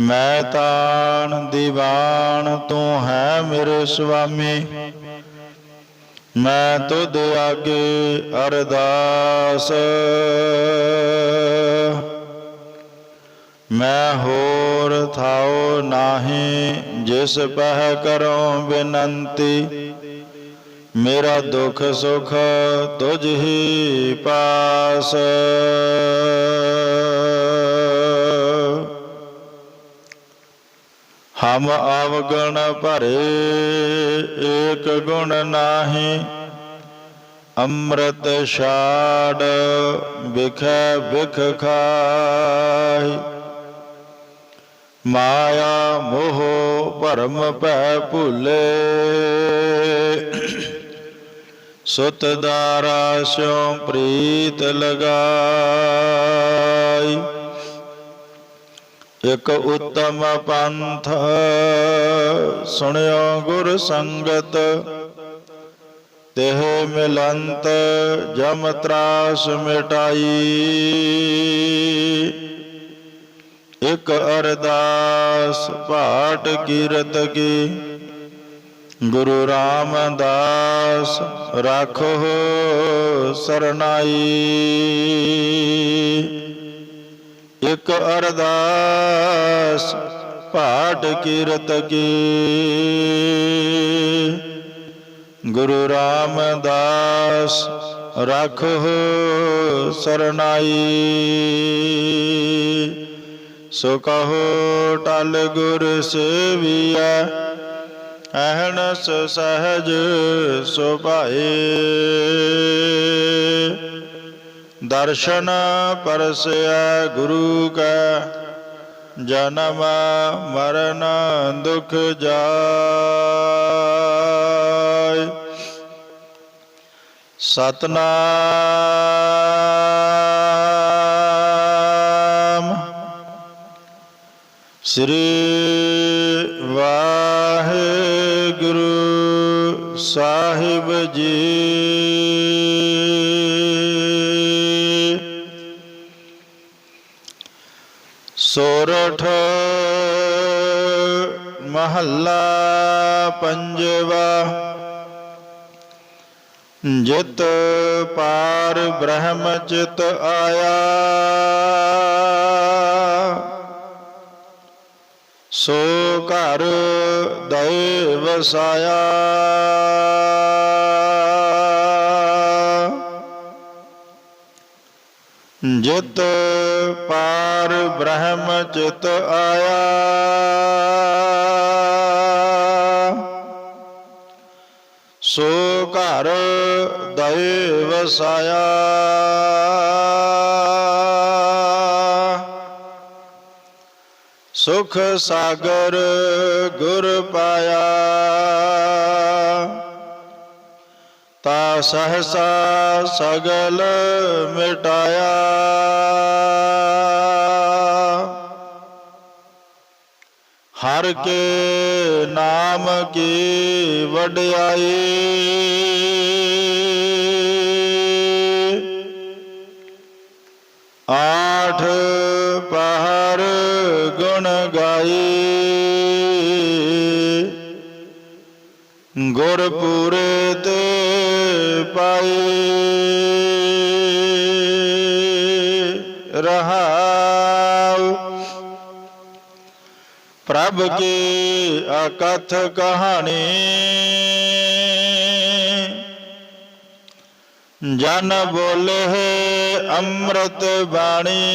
ਮੈਂ ਤਾਣ ਦੀਵਾਨ ਤੂੰ ਹੈ ਮੇਰੇ ਸੁਆਮੀ। ਮੈਂ ਤੁਧ ਆਗੇ ਅਰਦਾਸ। ਮੈਂ ਹੋਰ ਥਾਉ ਨਾਹੀ, ਜਿਸ ਪਹਿ ਕਰੋ ਬੇਨੰਤੀ। ਮੇਰਾ ਦੁਖ ਸੁਖ ਤੁਝ ਹੀ ਪਾਸ। ਹਮ ਅਵਗਣ ਭਰੇ, ਏਕ ਗੁਣ ਨਾਹੀ। ਅੰਮ੍ਰਿਤ ਛਾੜ ਵਿਖੈ ਵਿਖ ਖਾਈ ਮਾਇਆ ਮੋਹ ਭਰਮ ਭੈ ਭੁਲੇ। ਸੁਤ ਦਾਰਾ ਸਿਉ ਪ੍ਰੀਤ ਲਗਾਈ। ਇਕ ਉਤਮ ਪੰਥ ਸੁਣਿਓ ਗੁਰ ਸੰਗਤ, ਤਿਹ ਮਿਲੰਤ ਜਮ ਤਰਾਸ ਮਿਟਾਈ। ਇਕ ਅਰਦਾਸ ਪਾਟ ਕੀਰਤ ਕੀ, ਗੁਰੂ ਰਾਮਦਾਸ ਰਾਖੋ ਸਰਨਾਈ। ਇਕ ਅਰਦਾਸ ਪਾਟ ਕੀਰਤ ਕੀ। ਗੁਰੂ ਰਾਮਦਾਸ ਰਾਖੋ ਸਰਨਾਈ। ਸੋ ਕਹੋ ਟਲ ਗੁਰ ਸੇਵੀਐ, ਅਹਨਸ ਸਹਜ ਸੁਭਾਏ। ਦਰਸ਼ਨ ਪਰਸਿਆ ਗੁਰੂ ਕੈ ਜਨਮ ਮਰਨ ਦੁਖ ਜਾਇ ਸਤਨਾਮ ਸ੍ਰੀ ਵਾਹਿਗੁਰੂ ਸਾਹਿਬ ਜੀ ਸੋਰਠ ਮਹੱਲਾ ਪੰਜਵਾ। ਜਿਤ ਪਾਰ ਬ੍ਰਹਮ ਚਿਤ ਆਇਆ। ਸੋ ਘਰ ਦਇ ਵਸਾਇਆ। ਜਿਤ ਪਾਰ ਬ੍ਰਹਮ ਚਿਤ ਆਇਆ। ਸੋ ਘਰ ਦਇ ਵਸਾਇਆ ਸੁਖ ਸਾਗਰ ਗੁਰ ਪਾਇਆ। ਤਾ ਸਹਸਾ ਸਗਲ ਮਿਟਾਇਆ। ਹਰ ਕੇ ਨਾਮ ਕੀ ਵਡਿਆਈ। ਆਠ ਪਹਰ ਗੁਣ ਗਾਈ। ਗੁਰ ਤੇ ਪਾਈ ਰਹਾਉ। ਪ੍ਰਭ ਕੀ ਅਕਥ ਕਹਾਣੀ। ਜਨ ਬੋਲੇ ਅੰਮ੍ਰਿਤ ਬਾਣੀ।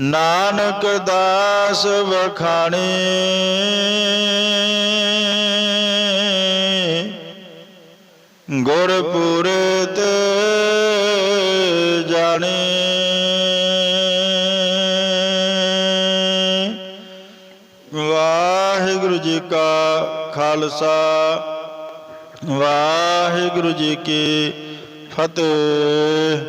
ਨਾਨਕ ਦਾਸ ਵਖਾਣੀ। ਗੁਰਪੁਰਤ ਪੂਰੇ ਜਾਣੀ। ਵਾਹਿਗੁਰੂ ਜੀ ਕਾ ਖਾਲਸਾ ਵਾਹਿਗੁਰੂ ਜੀ ਕੀ ਫਤਿਹ।